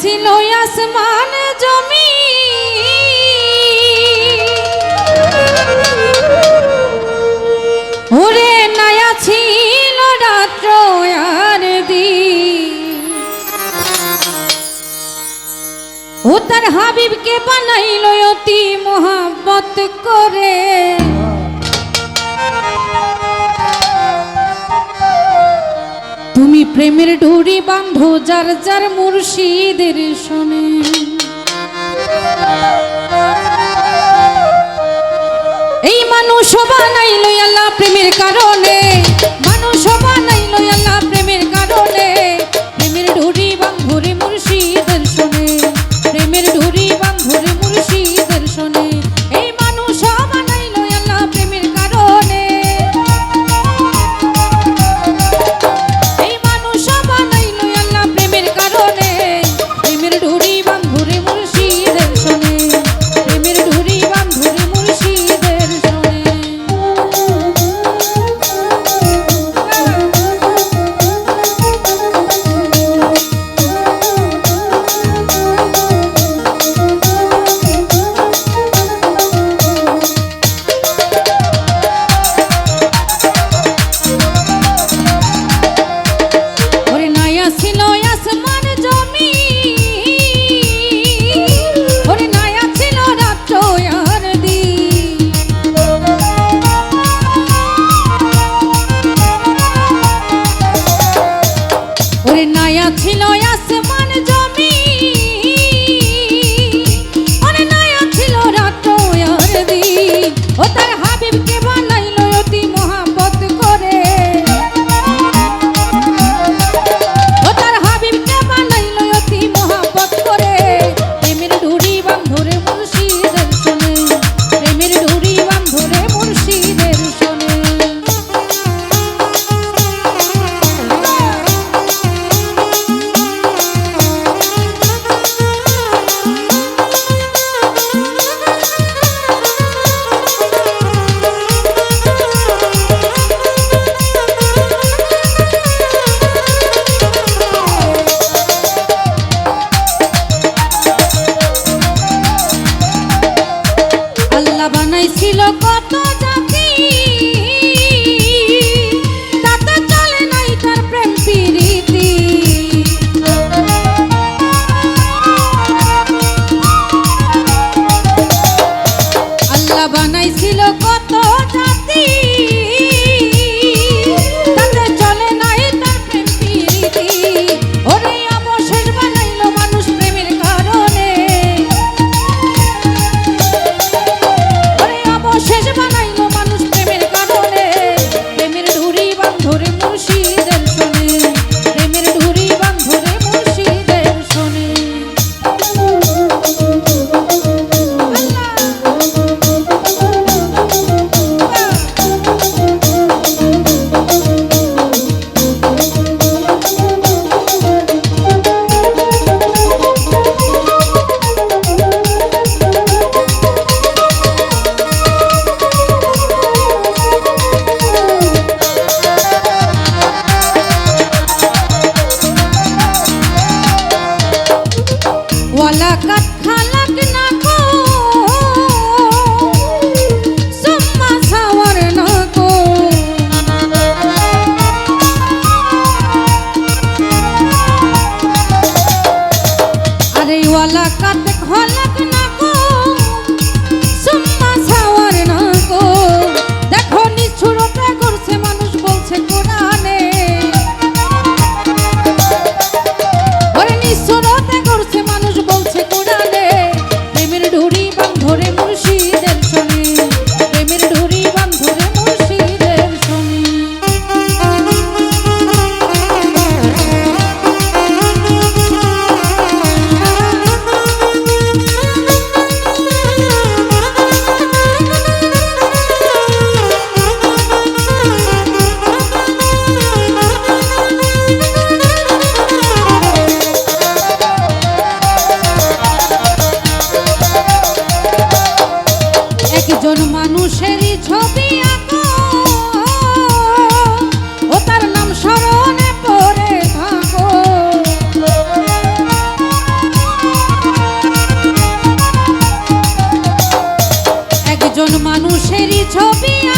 ছিল আসমান জমি। ওরে নায়া ছিল রাত্র আর দি ও তার হাবিবকে বানাইল অতি মোহাম্মত করে। তুমি প্রেমের ঢুরি বান্ধ যার যার মুর্শিদের শোনে এই মানুষ বানাইল আল্লাহ প্রেমের কারণে। বানাইছিল ক ছবি